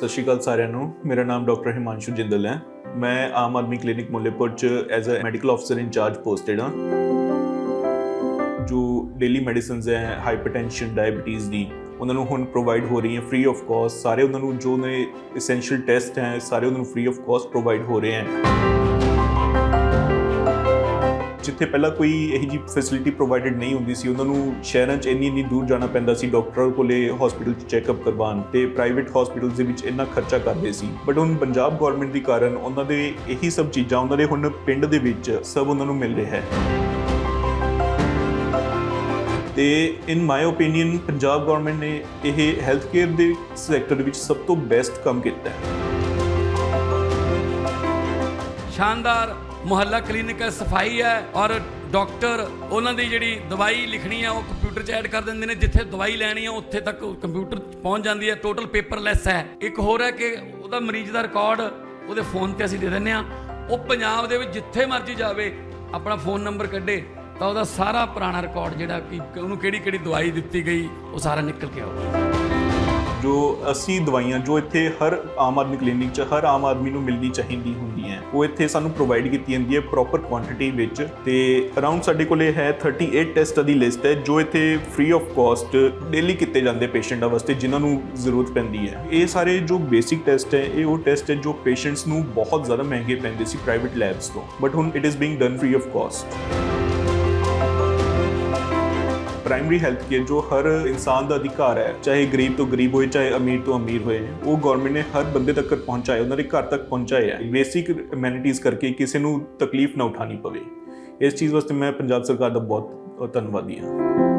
ਸਤਿ ਸ਼੍ਰੀ ਅਕਾਲ ਸਾਰਿਆਂ ਨੂੰ। ਮੇਰਾ ਨਾਮ ਡਾਕਟਰ ਹਿਮਾਂਸ਼ੂ ਜਿੰਦਲ ਹੈ। ਮੈਂ ਆਮ ਆਦਮੀ ਕਲੀਨਿਕ ਮੁੱਲੇਪੁਰ ਚ ਐਜ਼ ਅ ਮੈਡੀਕਲ ਅਫਸਰ ਇਨਚਾਰਜ ਪੋਸਟਡ ਹਾਂ। ਜੋ ਡੇਲੀ ਮੈਡੀਸਿਨਸ ਹੈ ਹਾਈਪਰਟੈਂਸ਼ਨ ਡਾਇਬੀਟੀਜ਼ ਦੀ, ਉਹਨਾਂ ਨੂੰ ਹੁਣ ਪ੍ਰੋਵਾਈਡ ਹੋ ਰਹੀ ਹੈ ਫ੍ਰੀ ਆਫ ਕਾਸਟ ਸਾਰੇ ਉਹਨਾਂ ਨੂੰ ਜੋ ਨੇ ਐਸੈਂਸ਼ੀਅਲ ਟੈਸਟ ਹੈ, ਸਾਰੇ ਉਹਨਾਂ ਨੂੰ ਫ੍ਰੀ ਆਫ ਕਾਸਟ ਪ੍ਰੋਵਾਈਡ ਹੋ ਰਹੇ ਹੈ। ਜਿੱਥੇ ਪਹਿਲਾਂ ਕੋਈ ਇਹੋ ਜਿਹੀ ਫੈਸਿਲਿਟੀ ਪ੍ਰੋਵਾਈਡਡ ਨਹੀਂ ਹੁੰਦੀ ਸੀ, ਉਹਨਾਂ ਨੂੰ ਸ਼ਹਿਰਾਂ 'ਚ ਇੰਨੀ ਇੰਨੀ ਦੂਰ ਜਾਣਾ ਪੈਂਦਾ ਸੀ, ਡਾਕਟਰ ਕੋਲੇ ਹਸਪੀਟਲ 'ਚ ਚੈੱਕਅਪ ਕਰਵਾਉਣ ਤੇ ਪ੍ਰਾਈਵੇਟ ਹਸਪੀਟਲਸ ਦੇ ਵਿੱਚ ਇੰਨਾ ਖਰਚਾ ਕਰਦੇ ਸੀ। ਬਟ ਹੁਣ ਪੰਜਾਬ ਗਵਰਨਮੈਂਟ ਦੀ ਕਾਰਨ ਉਹਨਾਂ ਦੇ ਇਹੀ ਸਭ ਚੀਜ਼ਾਂ, ਉਹਨਾਂ ਦੇ ਹੁਣ ਪਿੰਡ ਦੇ ਵਿੱਚ ਸਭ ਉਹਨਾਂ ਨੂੰ ਮਿਲ ਰਿਹਾ ਹੈ। ਤੇ in my opinion Punjab government ਨੇ ਇਹ ਹੈਲਥ ਕੇਅਰ ਦੇ ਸੈਕਟਰ ਵਿੱਚ ਸਭ ਤੋਂ ਬੈਸਟ ਕੰਮ ਕੀਤਾ ਹੈ। ਸ਼ਾਨਦਾਰ ਮੁਹੱਲਾ ਕਲੀਨਿਕ ਹੈ ਸਫ਼ਾਈ ਹੈ ਔਰ ਡਾਕਟਰ ਉਹਨਾਂ ਦੀ ਜਿਹੜੀ ਦਵਾਈ ਲਿਖਣੀ ਹੈ, ਉਹ ਕੰਪਿਊਟਰ 'ਚ ਐਡ ਕਰ ਦਿੰਦੇ ਨੇ। ਜਿੱਥੇ ਦਵਾਈ ਲੈਣੀ ਹੈ, ਉੱਥੇ ਤੱਕ ਕੰਪਿਊਟਰ ਪਹੁੰਚ ਜਾਂਦੀ ਹੈ। ਟੋਟਲ ਪੇਪਰਲੈਸ ਹੈ। ਇੱਕ ਹੋਰ ਹੈ ਕਿ ਉਹਦਾ ਮਰੀਜ਼ ਦਾ ਰਿਕਾਰਡ ਉਹਦੇ ਫੋਨ ਤੇ ਅਸੀਂ ਦੇ ਦਿੰਦੇ ਆ ਉਹ ਪੰਜਾਬ ਦੇ ਵਿੱਚ ਜਿੱਥੇ ਮਰਜ਼ੀ ਜਾਵੇ, ਆਪਣਾ ਫੋਨ ਨੰਬਰ ਕੱਢੇ, ਤਾਂ ਉਹਦਾ ਸਾਰਾ ਪੁਰਾਣਾ ਰਿਕਾਰਡ ਜਿਹੜਾ ਕਿ ਉਹਨੂੰ ਕਿਹੜੀ ਕਿਹੜੀ ਦਵਾਈ ਦਿੱਤੀ ਗਈ, ਉਹ ਸਾਰਾ ਨਿਕਲ ਕੇ ਆਊਗਾ। ਜੋ ਅਸੀਂ ਦਵਾਈਆਂ, ਜੋ ਇੱਥੇ ਹਰ ਆਮ ਆਦਮੀ ਕਲੀਨਿਕ 'ਚ, ਹਰ ਆਮ ਆਦਮੀ ਨੂੰ ਮਿਲਣੀ ਚਾਹੀਦੀ ਹੁੰਦੀ ਹੈ, ਉਹ ਇੱਥੇ ਸਾਨੂੰ ਪ੍ਰੋਵਾਈਡ ਕੀਤੀ ਜਾਂਦੀ ਹੈ ਪ੍ਰੋਪਰ ਕੁਆਂਟੀਟੀ ਵਿੱਚ ਤੇ ਅਰਾਊਂਡ ਸਾਡੇ ਕੋਲੇ ਹੈ 38 ਟੈਸਟਾਂ ਦੀ ਲਿਸਟ ਹੈ, ਜੋ ਇੱਥੇ ਫ੍ਰੀ ਆਫ ਕਾਸਟ ਡੇਲੀ ਕੀਤੇ ਜਾਂਦੇ ਪੇਸ਼ੈਂਟਾਂ ਵਾਸਤੇ, ਜਿਨ੍ਹਾਂ ਨੂੰ ਜ਼ਰੂਰਤ ਪੈਂਦੀ ਹੈ। ਇਹ ਸਾਰੇ ਜੋ ਬੇਸਿਕ ਟੈਸਟ ਹੈ, ਇਹ ਉਹ ਟੈਸਟ ਹੈ ਜੋ ਪੇਸ਼ੈਂਟਸ ਨੂੰ ਬਹੁਤ ਜ਼ਿਆਦਾ ਮਹਿੰਗੇ ਪੈਂਦੇ ਸੀ ਪ੍ਰਾਈਵੇਟ ਲੈਬਸ ਤੋਂ ਬਟ ਹੁਣ it is being done free of cost primary health care ਜੋ ਹਰ ਇਨਸਾਨ ਦਾ ਅਧਿਕਾਰ ਹੈ, ਚਾਹੇ ਗਰੀਬ ਤੋਂ ਗਰੀਬ ਹੋਏ, ਚਾਹੇ ਅਮੀਰ ਤੋਂ ਅਮੀਰ ਹੋਏ, ਉਹ ਗਵਰਨਮੈਂਟ ਨੇ ਹਰ ਬੰਦੇ ਤੱਕ ਪਹੁੰਚਾਇਆ ਉਹਨਾਂ ਦੇ ਘਰ ਤੱਕ ਪਹੁੰਚਾਇਆ ਬੇਸਿਕ ਅਮੈਨਿਟੀਜ਼ ਕਰਕੇ ਕਿਸੇ ਨੂੰ ਤਕਲੀਫ ਨਾ ਉਠਾਣੀ ਪਵੇ। ਇਸ ਚੀਜ਼ ਵਾਸਤੇ ਮੈਂ ਪੰਜਾਬ ਸਰਕਾਰ ਦਾ ਬਹੁਤ ਧੰਨਵਾਦੀ ਹਾਂ।